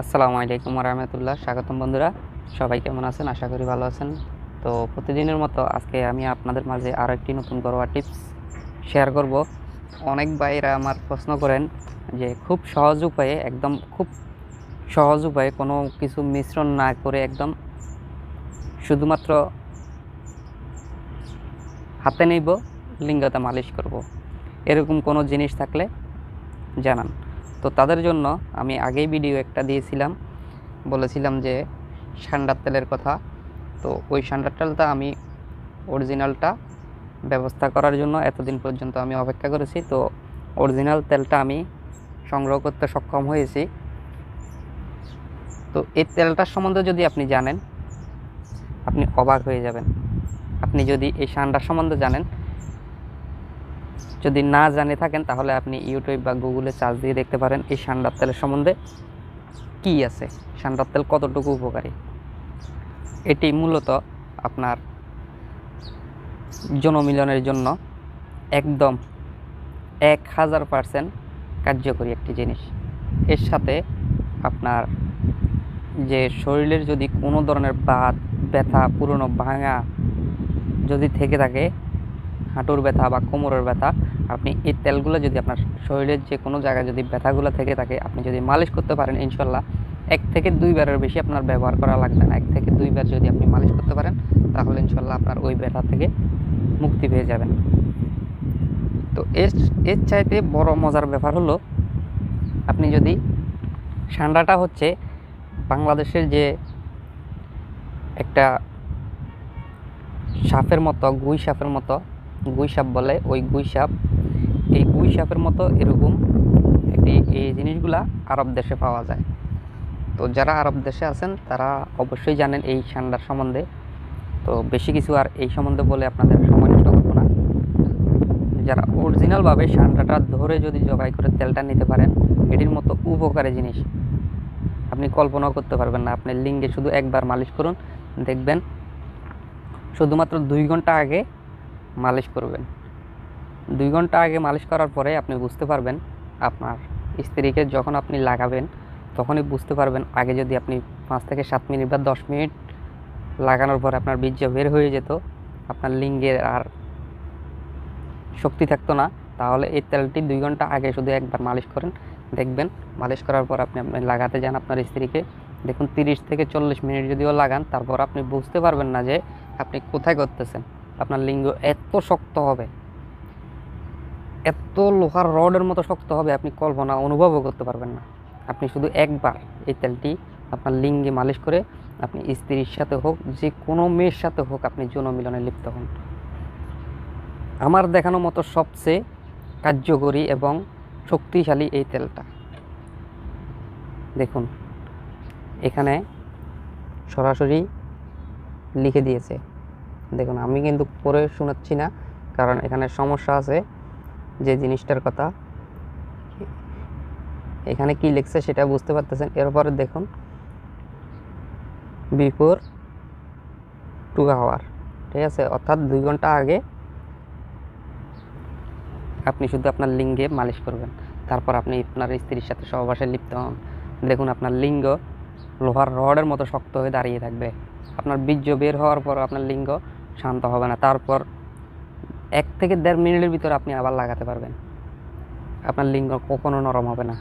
আসসালামু আলাইকুম রহমতুল্লাহ স্বাগতম বন্ধুরা। সবাই কেমন আছেন? আশা করি ভালো আছেন। তো প্রতিদিনের মতো আজকে আমি আপনাদের মাঝে আরও একটি নতুন ঘরোয়া টিপস শেয়ার করব। অনেক ভাইরা আমার প্রশ্ন করেন যে খুব সহজ উপায়ে, একদম খুব সহজ উপায়ে কোনো কিছু মিশ্রণ না করে একদম শুধুমাত্র হাতে নেব, লিঙ্গতা মালিশ করব। এরকম কোনো জিনিস থাকলে জানান। তো তাদের জন্য আমি আগেই ভিডিও একটা দিয়েছিলাম। বলেছিলাম যে সান্ডার তেলের কথা। তো ওই সান্ডার তেলটা আমি অরিজিনালটা ব্যবস্থা করার জন্য এতদিন পর্যন্ত আমি অপেক্ষা করেছি। তো অরিজিনাল তেলটা আমি সংগ্রহ করতে সক্ষম হয়েছি। তো এই তেলটার সম্বন্ধে যদি আপনি জানেন, আপনি অবাক হয়ে যাবেন। আপনি যদি এই সান্ডার সম্বন্ধে জানেন যদি না জানে থাকেন, তাহলে আপনি ইউটিউব বা গুগলে চার্জ দিয়ে দেখতে পারেন এই সান্ডার তেলের সম্বন্ধে কি আছে। সান্ডার তেল কতটুকু উপকারী? এটি মূলত আপনার জনমিলনের জন্য একদম এক হাজার পার্সেন্ট কার্যকরী একটি জিনিস। এর সাথে আপনার যে শরীরের যদি কোনো ধরনের বাত, ব্যথা, পুরনো ভাঙা যদি থেকে থাকে, হাঁটুর ব্যথা বা কোমরের ব্যথা আপনি এই তেলগুলো যদি আপনার শরীরের যে কোনো জায়গায় যদি ব্যথাগুলো থেকে থাকে, আপনি যদি মালিশ করতে পারেন ইনশাল্লাহ এক থেকে দুইবারের বেশি আপনার ব্যবহার করা লাগবে না। এক থেকে দুইবার যদি আপনি মালিশ করতে পারেন, তাহলে ইনশাল্লাহ আপনার ওই ব্যথা থেকে মুক্তি পেয়ে যাবেন। তো এর এর চাইতে বড় মজার ব্যাপার হলো, আপনি যদি ঠান্ডাটা হচ্ছে বাংলাদেশের যে একটা সাপের মতো, গুই সাপের মতো গুই সাপ বলে, ওই গুই সাপ এই গুই সাপের মতো এরকম একটি এই জিনিসগুলা আরব দেশে পাওয়া যায়। তো যারা আরব দেশে আছেন, তারা অবশ্যই জানেন এই ঠান্ডার সম্বন্ধে। তো বেশি কিছু আর এই সম্বন্ধে বলে আপনাদের সময় নষ্ট করব না। যারা অরিজিনালভাবে ঠান্ডাটা ধরে যদি জবাই করে তেলটা নিতে পারেন, এটির মতো উপকারী জিনিস। আপনি কল্পনাও করতে পারবেন না। আপনি লিঙ্গে শুধু একবার মালিশ করুন, দেখবেন শুধুমাত্র দুই ঘণ্টা আগে মালিশ করবেন। দুই ঘণ্টা আগে মালিশ করার পরে আপনি বুঝতে পারবেন আপনার স্ত্রীকে যখন আপনি লাগাবেন, তখনই বুঝতে পারবেন আগে যদি আপনি পাঁচ থেকে সাত মিনিট বা দশ মিনিট লাগানোর পর আপনার বীর্য বের হয়ে যেত, আপনার লিঙ্গের আর শক্তি থাকতো না, তাহলে এই তেলটি দুই ঘণ্টা আগে শুধু একবার মালিশ করেন। দেখবেন মালিশ করার পর আপনি আপনি লাগাতে যান আপনার স্ত্রীকে। দেখুন তিরিশ থেকে চল্লিশ মিনিট যদিও লাগান, তারপর আপনি বুঝতে পারবেন না যে আপনি কোথায় করতেছেন। আপনার লিঙ্গ এত শক্ত হবে, এত লোহার রডের মতো শক্ত হবে, আপনি কল্পনা অনুভবও করতে পারবেন না। আপনি শুধু একবার এই তেলটি আপনার লিঙ্গে মালিশ করে আপনি স্ত্রীর সাথে হোক, যে কোনো মেয়ের সাথে হোক আপনি যৌন মিলনে লিপ্ত হন। আমার দেখানো মতো সবচেয়ে কার্যকরী এবং শক্তিশালী এই তেলটা। দেখুন, এখানে সরাসরি লিখে দিয়েছে দেখুন, আমি কিন্তু পড়ে শোনাচ্ছি না, কারণ এখানে সমস্যা আছে যে জিনিসটার কথা। এখানে কি লিখছে সেটা বুঝতে পারতেছেন? এরপরে দেখুন বিফোর টু আওয়ার ঠিক আছে? অর্থাৎ দুই ঘণ্টা আগে আপনি শুধু আপনার লিঙ্গে মালিশ করবেন। তারপর আপনি আপনার স্ত্রীর সাথে সহবাসে লিপ্ত হন। দেখুন, আপনার লিঙ্গ লোহার রডের মতো শক্ত হয়ে দাঁড়িয়ে থাকবে। আপনার বীর্য বের হওয়ার পর আপনার লিঙ্গ শান্ত হবে না। তারপর এক থেকে দেড় মিনিটের ভিতরে আপনি আবার লাগাতে পারবেন। আপনার লিঙ্গ কখনো নরম হবে না।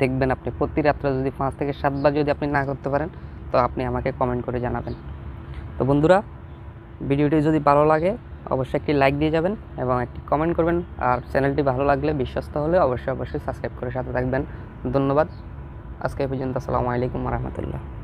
দেখবেন আপনি প্রতি রাত্রে যদি পাঁচ থেকে সাতবার যদি আপনি না করতে পারেন, তো আপনি আমাকে কমেন্ট করে জানাবেন। তো বন্ধুরা, ভিডিওটি যদি ভালো লাগে, অবশ্যই একটি লাইক দিয়ে যাবেন এবং একটি কমেন্ট করবেন। আর চ্যানেলটি ভালো লাগলে, বিশ্বস্ত হলে অবশ্যই অবশ্যই সাবস্ক্রাইব করে সাথে থাকবেন। ধন্যবাদ। আজকে পর্যন্ত, আসসালামু আলাইকুম রহমতুল্লাহ।